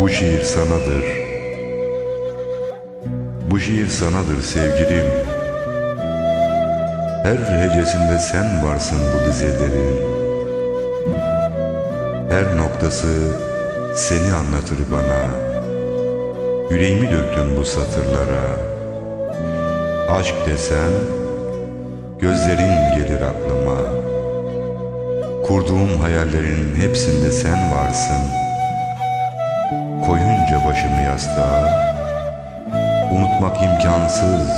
Bu şiir sanadır. Bu şiir sanadır sevgilim. Her hecesinde sen varsın bu dizelerin. Her noktası seni anlatır bana. Yüreğimi döktüm bu satırlara. Aşk desen gözlerin gelir aklıma. Kurduğum hayallerin hepsinde sen varsın. Koyunca başımı yastığa, unutmak imkansız.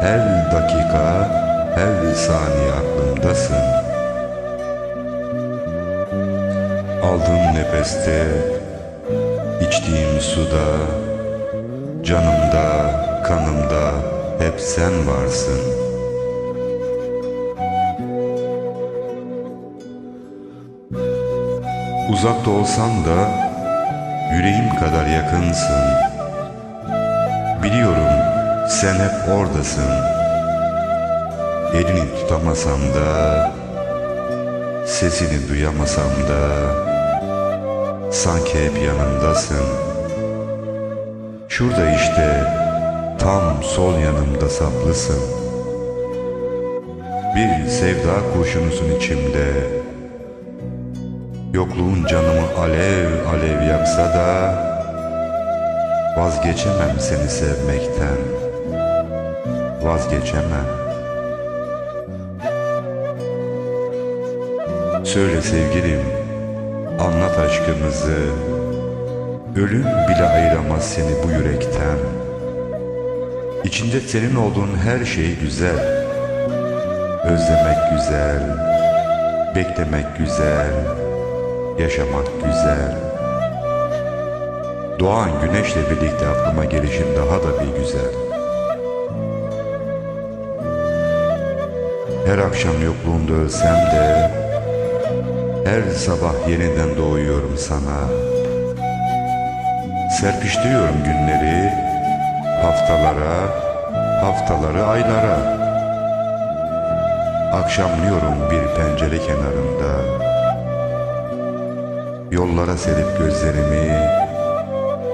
Her dakika, her saniye aklımdasın. Aldığım nefeste, içtiğim suda, canımda, kanımda hep sen varsın. Uzakta olsan da yüreğim kadar yakınsın. Biliyorum sen hep oradasın. Elini tutamasam da, sesini duyamasam da, sanki hep yanımdasın. Şurada işte, tam sol yanımda saplısın. Bir sevda kurşunusun içimde. Yokluğun canımı alev alev yaksa da Vazgeçemem seni sevmekten. Vazgeçemem. Söyle sevgilim Anlat aşkımızı. Ölüm bile ayıramaz seni bu yürekten. İçinde senin olduğun her şey güzel. Özlemek güzel Beklemek güzel Yaşamak güzel. Doğan güneşle birlikte aklıma gelişin daha da bir güzel. Her akşam yokluğunda ölsem de her sabah yeniden doğuyorum sana. Serpiştiriyorum günleri haftalara, haftaları aylara. Akşamlıyorum bir pencere kenarında. Yollara serip gözlerimi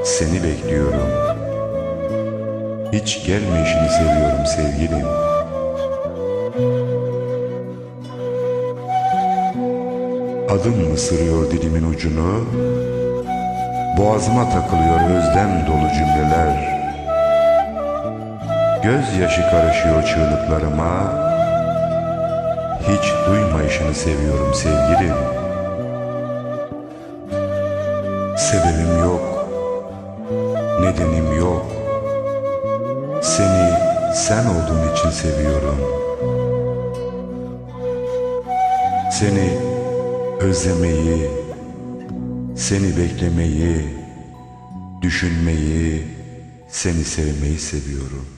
Seni bekliyorum. Hiç gelmeyişini seviyorum sevgilim. Adın mı sırıyor dilimin ucunu Boğazıma takılıyor özlem dolu cümleler. Gözyaşı karışıyor çığlıklarıma Hiç duymayışını seviyorum sevgilim Sebebim yok, nedenim yok. Seni sen olduğun için seviyorum. Seni özlemeyi, seni beklemeyi, düşünmeyi, seni sevmeyi seviyorum.